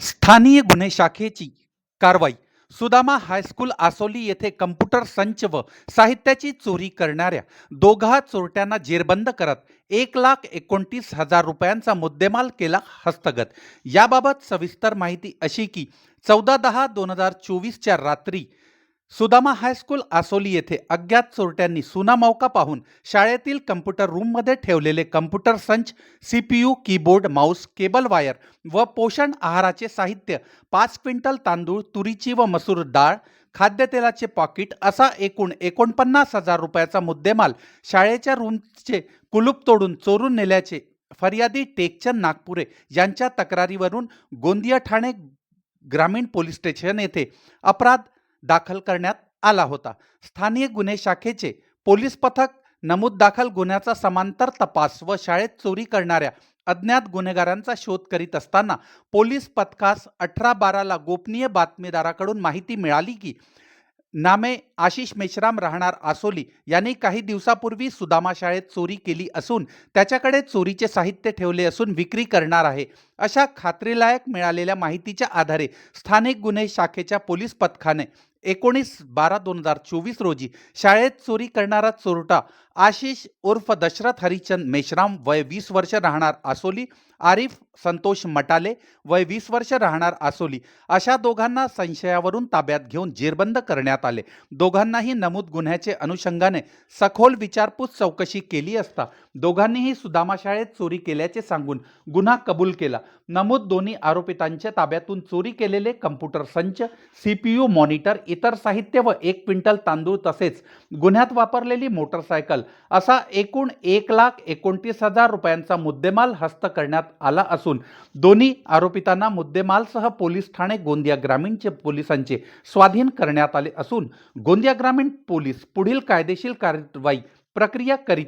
स्थानीय गुन्हे शाखेची कारवाई. सुदामा हायस्कूल आसोली येथे कम्प्युटर संच व साहित्याची चोरी करणाऱ्या दोघा चोरट्यांना जेरबंद करत एक लाख एकोणतीस हजार रुपयांचा मुद्देमाल केला हस्तगत. याबाबत सविस्तर माहिती अशी की चौदा दहा दोन हजार चोवीसच्या रात्री सुदामा हायस्कूल आसोली येथे अज्ञात चोरट्यांनी सुना मौका पाहून शाळेतील कम्प्युटर रूममध्ये ठेवलेले कम्प्युटर संच C P U keyboard mouse cable wire व पोषण आहाराचे साहित्य पाच क्विंटल तांदूळ तुरीची व मसूर डाळ खाद्यतेलाचे पॉकीट असा एकूण एकोणपन्नास हजार रुपयाचा मुद्देमाल शाळेच्या रूमचे कुलूप तोडून चोरून नेल्याचे फर्यादी टेकचंद नागपुरे यांच्या तक्रारीवरून गोंदिया ठाणे ग्रामीण पोलीस स्टेशन येथे अपराध दाखल करण्यात आला होता. स्थानीय गुन्हे शाखेचे पोलीस पथक नमूद दाखल गुन्ह्याचा समांतर तपास व शाळेत चोरी करणाऱ्या अज्ञात गुन्हेगारांचा शोध करीत असताना पोलीस पथकास अठरा बाराला गोपनीय बातमीदाराकडून माहिती मिळाली की नामे आशिष मेश्राम राहणार आसोली यांनी काही दिवसापूर्वी सुदामा शाळेत चोरी केली असून त्याच्याकडे चोरीचे साहित्य ठेवले असून विक्री करणार आहे. अशा खात्रीलायक मिळालेल्या माहितीच्या आधारे स्थानिक गुन्हे शाखेच्या पोलीस पथकाने एकोणीस बारा दोन हजार चोवीस रोजी शाळेत चोरी करणारा चोरटा आशिष उर्फ दशरथ हरिचंद मेश्राम वय वीस वर्ष राहणार आसोली आरिफ संतोष मटाले वय वीस वर्ष राहणार आसोली अशा दोघांना संशयावरून ताब्यात घेऊन जेरबंद करण्यात आले. दोघांनाही नमूद गुन्ह्याचे अनुषंगाने सखोल विचारपूस चौकशी केली असता दोघांनीही सुदामा शाळेत चोरी केल्याचे सांगून गुन्हा कबूल केला. नमूद दोन्ही आरोपितांच्या ताब्यातून चोरी केलेले कम्प्युटर संच सी पी यू मॉनिटर इतर साहित्य व एक क्विंटल तांदूळ तसेच गुन्ह्यात वापरलेली मोटरसायकल असा एकूण एक लाख एकोणतीस हजार रुपयांचा मुद्देमाल हस्त करण्यात आला असून दोन्ही आरोपितांना मुद्देमालसह पोलीस ठाणे गोंदिया ग्रामीणचे पोलिसांचे स्वाधीन करण्यात आले असून गोंदिया ग्रामीण पोलीस पुढील कायदेशीर कारवाई प्रक्रिया करीत